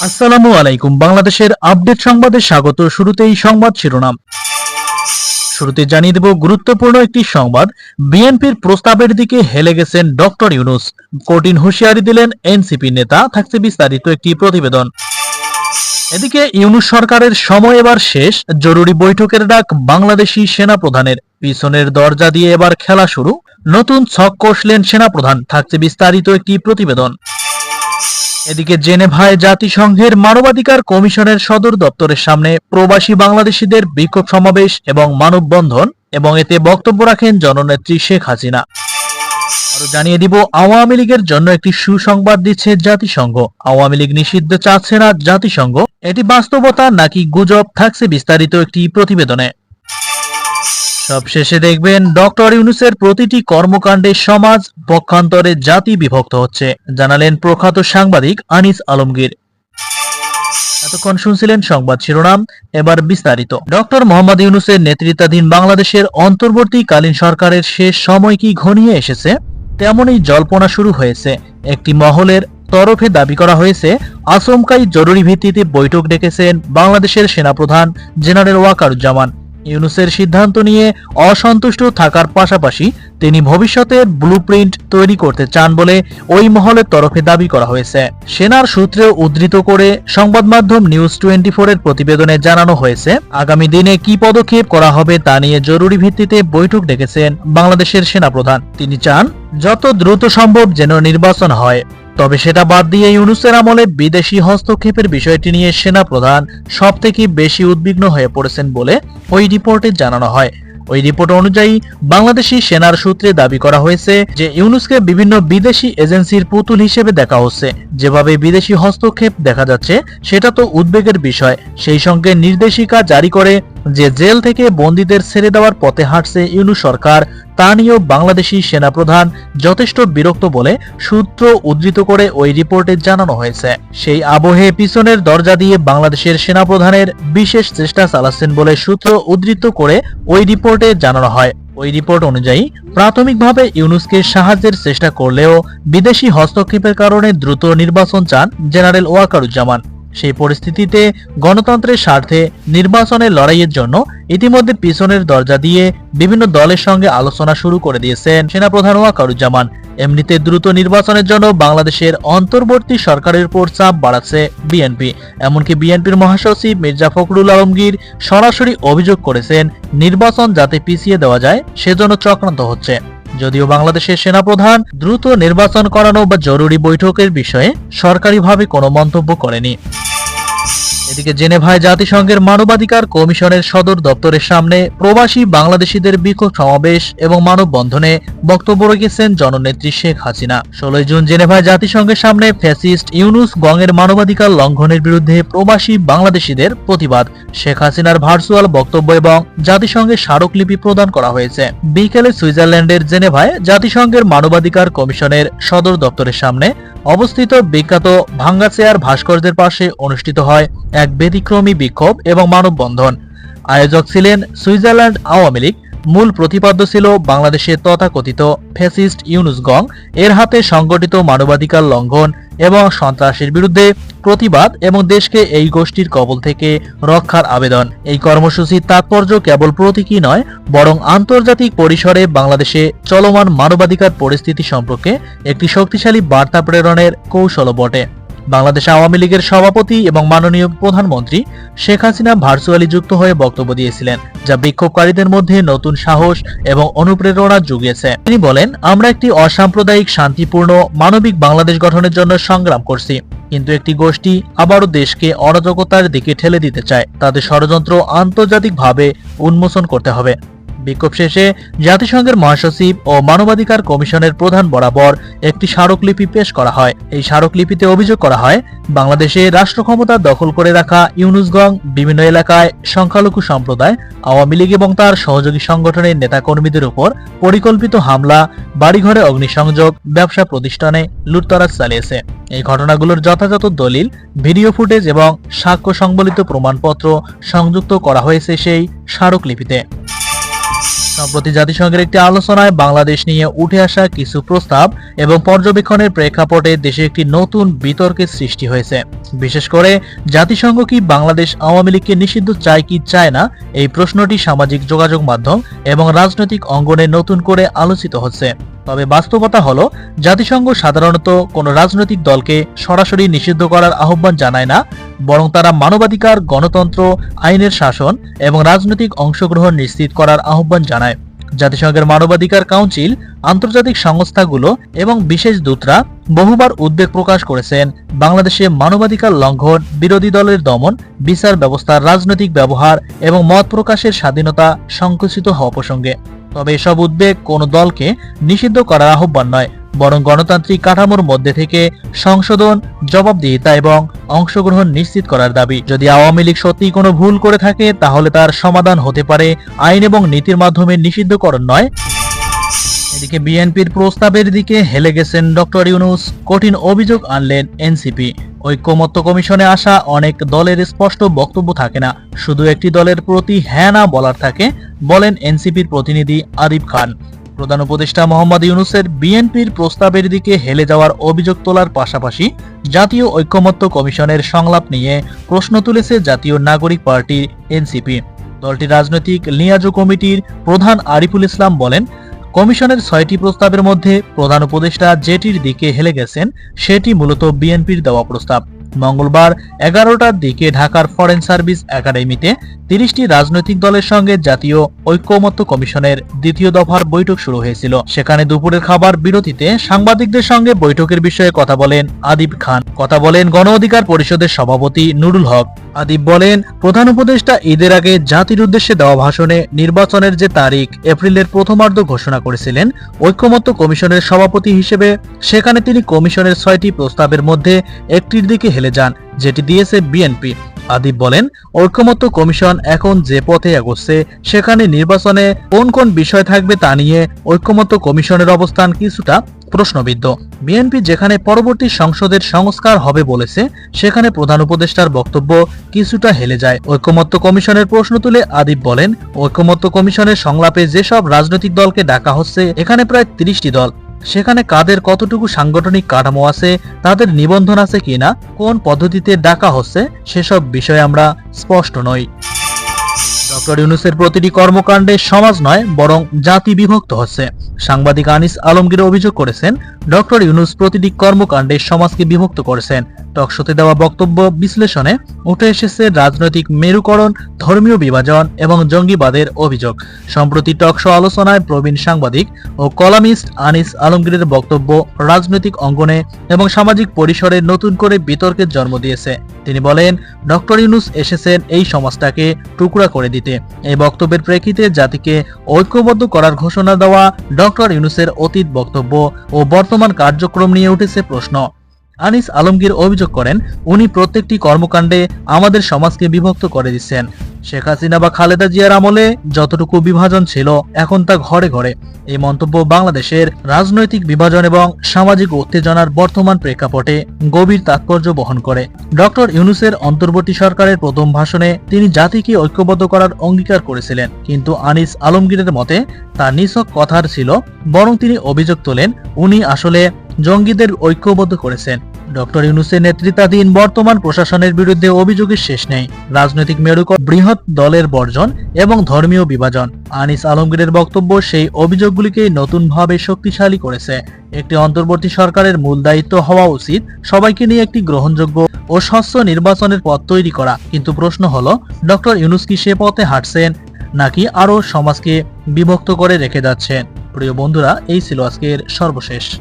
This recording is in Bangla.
আসসালামু আলাইকুম। বাংলাদেশের আপডেট সংবাদে স্বাগত। শুরুতেই সংবাদ শিরোনাম। শুরুতে জানিয়ে দেব গুরুত্বপূর্ণ একটি সংবাদ। বিএনপির প্রস্তাবের দিকে হেলে গেছেন ডক্টর ইউনুস। কঠিন হুঁশিয়ারি দিলেন এনসিপি নেতা। থাকছে বিস্তারিত একটি প্রতিবেদন। এদিকে ইউনুস সরকারের সময় এবার শেষ। জরুরি বৈঠকের ডাক বাংলাদেশি সেনা প্রধানের পিছনের দরজা দিয়ে এবার খেলা শুরু। নতুন ছক কষলেন সেনাপ্রধান। থাকছে বিস্তারিত একটি প্রতিবেদন। এদিকে জেনেভায় জাতিসংঘের মানবাধিকার কমিশনের সদর দপ্তরের সামনে প্রবাসী বাংলাদেশিদের বিক্ষোভ সমাবেশ এবং মানববন্ধন, এবং এতে বক্তব্য রাখেন জননেত্রী শেখ হাসিনা। আরও জানিয়ে দিব, আওয়ামী লীগের জন্য একটি সুসংবাদ দিচ্ছে জাতিসংঘ। আওয়ামী লীগ নিষিদ্ধ চাচ্ছে না জাতিসংঘ। এটি বাস্তবতা নাকি গুজব? থাকছে বিস্তারিত একটি প্রতিবেদনে। সবশেষে দেখবেন ডক্টর ইউনুসের প্রতিটি কর্মকাণ্ডে সমাজ, পক্ষান্তরে জাতি বিভক্ত হচ্ছে। জানালেন প্রখ্যাত সাংবাদিক আনিস আলমগীর। এতক্ষণ শুনছিলেন সংবাদ শিরোনাম, এবার বিস্তারিত। ডক্টর মোহাম্মদ ইউনুসের নেতৃত্বাধীন বাংলাদেশের অন্তর্বর্তীকালীন সরকারের শেষ সময় কি ঘনিয়ে এসেছে? তেমনই জল্পনা শুরু হয়েছে। একটি মহলের তরফে দাবি করা হয়েছে, আচমকাই জরুরি ভিত্তিতে বৈঠক ডেকেছেন বাংলাদেশের সেনাপ্রধান জেনারেল ওয়াকারুজ্জামান। ইউনুসের সিদ্ধান্ত নিয়ে অসন্তুষ্ট থাকার পাশাপাশি তিনি ভবিষ্যতের ব্লুপ্রিন্ট তৈরি করতে চান বলে ওই মহলের তরফে দাবি করা হয়েছে। সেনার সূত্রে উদ্ধৃত করে সংবাদ মাধ্যম নিউজ টোয়েন্টি এর প্রতিবেদনে জানানো হয়েছে, আগামী দিনে কি পদক্ষেপ করা হবে তা নিয়ে জরুরি ভিত্তিতে বৈঠক ডেকেছেন বাংলাদেশের সেনাপ্রধান। তিনি চান, যত দ্রুত সম্ভব যেন নির্বাচন হয়। তবে সেটা বাদ দিয়ে ইউনুসের আমলে বিদেশি হস্তক্ষেপের বিষয়টি নিয়ে সেনাপ্রধান সব থেকে বেশি উদ্বিগ্ন হয়ে পড়েছেন বলে ওই রিপোর্টে জানানো হয়। ওই রিপোর্ট অনুযায়ী বাংলাদেশি সেনার সূত্রে দাবি করা হয়েছে যে ইউনুসকে বিভিন্ন বিদেশি এজেন্সির পুতুল হিসেবে দেখা হচ্ছে। যেভাবে বিদেশি হস্তক্ষেপ দেখা যাচ্ছে, সেটা তো উদ্বেগের বিষয়। সেই সঙ্গে নির্দেশিকা জারি করে যে জেল থেকে বন্দীদের ছেড়ে দেওয়ার পথে হাঁটছে ইউনুস সরকার। তা নিয়েও বাংলাদেশি সেনাপ্রধান যথেষ্ট বিরক্ত বলে সূত্র উদ্ধৃত করে ওই রিপোর্টে জানানো হয়েছে। সেই আবহে পিছনের দরজা দিয়ে বাংলাদেশের সেনাপ্রধানের বিশেষ চেষ্টা চালাচ্ছেন বলে সূত্র উদ্ধৃত করে ওই রিপোর্টে জানানো হয়। ওই রিপোর্ট অনুযায়ী, প্রাথমিকভাবে ইউনুসকে সাহায্যের চেষ্টা করলেও বিদেশি হস্তক্ষেপের কারণে দ্রুত নির্বাচন চান জেনারেল ওয়াকারুজ্জামান। সেই পরিস্থিতিতে গণতন্ত্রের স্বার্থে নির্বাচনের লড়াইয়ের জন্য ইতিমধ্যে পিছনের দরজা দিয়ে বিভিন্ন দলের সঙ্গে আলোচনা শুরু করে দিয়েছেন সেনাপ্রধান ওয়াকারুজ্জামান। এমনিতে দ্রুত নির্বাচনের জন্য বাংলাদেশের অন্তর্বর্তী সরকারের উপর চাপ বাড়াচ্ছে বিএনপি। এমনকি বিএনপির মহাসচিব মির্জা ফখরুল আলমগীর সরাসরি অভিযোগ করেছেন, নির্বাচন যাতে পিছিয়ে দেওয়া যায় সেজন্য চক্রান্ত হচ্ছে। যদিও বাংলাদেশের সেনাপ্রধান দ্রুত নির্বাচন করানো বা জরুরি বৈঠকের বিষয়ে সরকারিভাবে কোনো মন্তব্য করেনি। এদিকে জেনেভায় জাতিসংঘের মানবাধিকার কমিশনের সদর দপ্তরের সামনে প্রবাসী বাংলাদেশিদের বিক্ষোভ সমাবেশ এবং মানববন্ধনে বক্তব্য রেখেছেন জননেত্রী শেখ হাসিনা। ষোলোই জুন জেনেভায় জাতিসংঘের সামনে ফ্যাসিস্ট ইউনুস গঙের মানবাধিকার লঙ্ঘনের বিরুদ্ধে প্রবাসী বাংলাদেশিদের প্রতিবাদ। শেখ হাসিনার ভার্চুয়াল বক্তব্য এবং জাতিসংঘের স্মারকলিপি প্রদান করা হয়েছে। বিকেলে সুইজারল্যান্ডের জেনেভায় জাতিসংঘের মানবাধিকার কমিশনের সদর দপ্তরের সামনে অবস্থিত বিখ্যাত ভাঙ্গাচেয়ার ভাস্কর্যের পাশে অনুষ্ঠিত হয় এক ব্যতিক্রমী বিক্ষোভ এবং মানববন্ধন। আয়োজক ছিলেন সুইজারল্যান্ড আওয়ামী লীগ। মূল প্রতিপাদ্য ছিল বাংলাদেশের তথাকথিত ফ্যাসিস্ট ইউনুস গং, এর হাতে সংগঠিত মানবাধিকার লঙ্ঘন এবং সন্ত্রাসের বিরুদ্ধে প্রতিবাদ এবং দেশকে এই গোষ্ঠীর কবল থেকে রক্ষার আবেদন। এই কর্মসূচির তাৎপর্য কেবল প্রতীকী নয়, বরং আন্তর্জাতিক পরিসরে বাংলাদেশে চলমান মানবাধিকার পরিস্থিতি সম্পর্কে একটি শক্তিশালী বার্তা প্রেরণের কৌশলও বটে। বাংলাদেশ আওয়ামী লীগের সভাপতি এবং মাননীয় প্রধানমন্ত্রী শেখ হাসিনা ভার্চুয়ালি যুক্ত হয়ে বক্তব্য দিয়েছিলেন, যা বিক্ষোভকারীদের মধ্যে নতুন সাহস এবং অনুপ্রেরণা জুগিয়েছে। তিনি বলেন, আমরা একটি অসাম্প্রদায়িক, শান্তিপূর্ণ, মানবিক বাংলাদেশ গঠনের জন্য সংগ্রাম করছি। কিন্তু একটি গোষ্ঠী আবারও দেশকে অরাজকতার দিকে ঠেলে দিতে চায়। তাদের ষড়যন্ত্র আন্তর্জাতিকভাবে উন্মোচন করতে হবে। বিক্ষোভ শেষে জাতিসংঘের মহাসচিব ও মানবাধিকার কমিশনের প্রধান বরাবর একটি স্মারকলিপি পেশ করা হয়। এই স্মারকলিপিতে অভিযোগ করা হয়, বাংলাদেশে রাষ্ট্র ক্ষমতা দখল করে রাখা ইউনুসগং বিভিন্ন এলাকায় সংখ্যালঘু সম্প্রদায়, আওয়ামী লীগ এবং তার সহযোগী সংগঠনের নেতাকর্মীদের উপর পরিকল্পিত হামলা, বাড়িঘরে অগ্নিসংযোগ, ব্যবসা প্রতিষ্ঠানে লুটতরাজ চালিয়েছে। এই ঘটনাগুলোর যথাযথ দলিল, ভিডিও ফুটেজ এবং সাক্ষ্য সংবলিত প্রমাণপত্র সংযুক্ত করা হয়েছে সেই স্মারকলিপিতে। সম্প্রতি জাতিসংঘের একটি আলোচনায় বাংলাদেশ নিয়ে উঠে আসা কিছু প্রস্তাব এবং পর্যবেক্ষণের প্রেক্ষাপটে দেশে একটি নতুন বিতর্কের সৃষ্টি হয়েছে। বিশেষ করে, জাতিসংঘ কি বাংলাদেশ আওয়ামী লীগকে নিষিদ্ধ চায় কি চায় না, এই প্রশ্নটি সামাজিক যোগাযোগ মাধ্যম এবং রাজনৈতিক অঙ্গনে নতুন করে আলোচিত হচ্ছে। তবে বাস্তবতা হলো, জাতিসংঘ সাধারণত কোনো রাজনৈতিক দলকে সরাসরি নিষিদ্ধ করার আহ্বান জানায় না বরং তারা মানবাধিকার, গণতন্ত্র, আইনের শাসন এবং রাজনৈতিক অংশগ্রহণ নিশ্চিত করার আহ্বান জানায়। জাতিসংঘের মানবাধিকার কাউন্সিল, আন্তর্জাতিক সংস্থাগুলো এবং বিশেষ দূতরা বহুবার উদ্বেগ প্রকাশ করেছেন বাংলাদেশে মানবাধিকার লঙ্ঘন, বিরোধী দলের দমন, বিচার ব্যবস্থার রাজনৈতিক ব্যবহার এবং মত প্রকাশের স্বাধীনতা সংকুচিত হওয়া প্রসঙ্গে। তবে এসব উদ্বেগ কোনো দলকে নিষিদ্ধ করার আহ্বান নয় বরং গণতান্ত্রিক কাঠামোর মধ্যে থেকে সংশোধন, জবাবদিহিতা এবং অংশগ্রহণ নিশ্চিত করার দাবি। যদি আওয়ামী লীগ সত্যি কোনো ভুল করে থাকে, তাহলে তার সমাধান হতে পারে আইন এবং নীতির মাধ্যমে নিষিদ্ধকরণ নয়। এদিকে বিএনপির প্রস্তাবের দিকে হেলে গেছেন ডক্টর ইউনুস। কঠিন অভিযোগ আনলেন এনসিপি। ঐক্যমত্য কমিশনে আসা অনেক দলের স্পষ্ট বক্তব্য থাকে না। শুধু একটি দলের প্রতি হ্যাঁ না বলার থাকে, বলেন এনসিপির প্রতিনিধি আরিফ খান। প্রধান উপদেষ্টা মোহাম্মদ ইউনুসের বিএনপির প্রস্তাবের দিকে হেলে যাওয়ার অভিযোগ তোলার পাশাপাশি জাতীয় ঐক্যমত্য কমিশনের সংলাপ নিয়ে প্রশ্ন তুলেছে জাতীয় নাগরিক পার্টি এনসিপি। দলটির রাজনৈতিক লিয়াজো কমিটির প্রধান আরিফুল ইসলাম বলেন, কমিশনের ছয়টি প্রস্তাবের মধ্যে প্রধান উপদেষ্টা যেটির দিকে হেলে গেছেন, সেটি মূলত বিএনপির দেওয়া প্রস্তাব। মঙ্গলবার এগারোটার দিকে ঢাকার ফরেন সার্ভিস একাডেমিতে তিরিশটি রাজনৈতিক দলের সঙ্গে জাতীয় ঐক্যমত্য কমিশনের দ্বিতীয় দফার বৈঠক শুরু হয়েছিল। সেখানে দুপুরের খাবার বিরতিতে সাংবাদিকদের সঙ্গে বৈঠকের বিষয়ে কথা বলেন আদিব খান। কথা বলেন গণ অধিকার পরিষদের সভাপতি নুরুল হক। আদিব বলেন, প্রধান উপদেষ্টা ঈদের আগে জাতির উদ্দেশ্যে দেওয়া ভাষণে নির্বাচনের যে তারিখ, এপ্রিলের প্রথমার্ধ ঘোষণা করেছিলেন ঐক্যমত্য কমিশনের সভাপতি হিসেবে। সেখানে তিনি কমিশনের ছয়টি প্রস্তাবের মধ্যে একটির দিকে হেলে যান, যেটি দিয়েছে বিএনপি। আদিব বলেন, ঐক্যমত্য কমিশন এখন যে পথে এগোচ্ছে, সেখানে নির্বাচনে কোন কোন বিষয় থাকবে তা নিয়ে ঐক্যমত্য কমিশনের অবস্থান কিছুটা প্রশ্নবিদ্ধ। বিএনপি যেখানে পরবর্তী সংসদের সংস্কার হবে বলেছে, সেখানে প্রধান উপদেষ্টার বক্তব্য কিছুটা হেলে যায়। ঐক্যমত্য কমিশনের প্রশ্ন তুলে আদিব বলেন, ঐক্যমত্য কমিশনের সংলাপে যেসব রাজনৈতিক দলকে ডাকা হচ্ছে, এখানে প্রায় তিরিশটি দল। সেখানে কাদের কতটুকু সাংগঠনিক কাঠামো আছে, তাদের নিবন্ধন আছে কিনা, কোন পদ্ধতিতে ডাকা হচ্ছে, সেসব বিষয়ে আমরা স্পষ্ট নই। ডক্টর ইউনুসের প্রতিটি কর্মকাণ্ডে সমাজ নয়, বরং জাতি বিভক্ত হচ্ছে। সাংবাদিক আনিস আলমগীর অভিযোগ করেছেন, ডক্টর ইউনুস প্রতিটি কর্মকাণ্ডে সমাজকে বিভক্ত করেছেন। টকশোতে দেওয়া বক্তব্য বিশ্লেষণে উঠে এসেছে রাজনৈতিক মেরুকরণ, ধর্মীয় বিভাজন এবং জঙ্গিবাদের অভিযোগ। সম্প্রতি টকশো আলোচনায় প্রবীণ সাংবাদিক ও কলামিস্ট আনিস আলমগীরের বক্তব্য রাজনৈতিক অঙ্গনে এবং সামাজিক পরিসরে নতুন করে বিতর্কের জন্ম দিয়েছে। তিনি বলেন, ডক্টর ইউনুস এসেছেন এই সমাজটাকে টুকরা করে দিতে। এই বক্তব্যের প্রেক্ষিতে জাতিকে ঐক্যবদ্ধ করার ঘোষণা দেওয়া ডক্টর ইউনুসের অতীত বক্তব্য ও বর্তমান কার্যক্রম নিয়ে উঠেছে প্রশ্ন। আনিস আলমগীর অভিযোগ করেন, উনি প্রত্যেকটি কর্মকাণ্ডে আমাদের সমাজকে বিভক্ত করে দিচ্ছেন। শেখ হাসিনা বা খালেদা জিয়ার আমলে যতটুকু বিভাজন ছিল, এখন তা ঘরে ঘরে। এই মন্তব্য বাংলাদেশের রাজনৈতিক বিভাজন এবং সামাজিক উত্তেজনার বর্তমান প্রেক্ষাপটে গভীর তাৎপর্য বহন করে। ডক্টর ইউনুসের অন্তর্বর্তী সরকারের প্রথম ভাষণে তিনি জাতিকে ঐক্যবদ্ধ করার অঙ্গীকার করেছিলেন, কিন্তু আনিস আলমগীরের মতে তা নিছক কথার ছিল, বরং তিনি অভিযোগ তোলেন, উনি আসলে জঙ্গিদের ঐক্যবদ্ধ করেছেন। ডক্টর ইউনুসের নেতৃত্বাধীন বর্তমান প্রশাসনের বিরুদ্ধে অভিযোগের শেষ নেই। রাজনৈতিক মেরুকর বৃহৎ দলের বর্জন এবং ধর্মীয় বিভাজন। আনিস আলমগীরের বক্তব্য সেই অভিযোগগুলিকে নতুনভাবে শক্তিশালী করেছে। একটি অন্তর্বর্তী সরকারের মূল দায়িত্ব হওয়া উচিত সবাইকে নিয়ে একটি গ্রহণযোগ্য ও স্বচ্ছ নির্বাচনের পথ তৈরি করা। কিন্তু প্রশ্ন হলো, ডক্টর ইউনুস কি সে পথে হাঁটছেন নাকি আরও সমাজকে বিভক্ত করে রেখে যাচ্ছেন? প্রিয় বন্ধুরা, এই ছিল আজকের সর্বশেষ।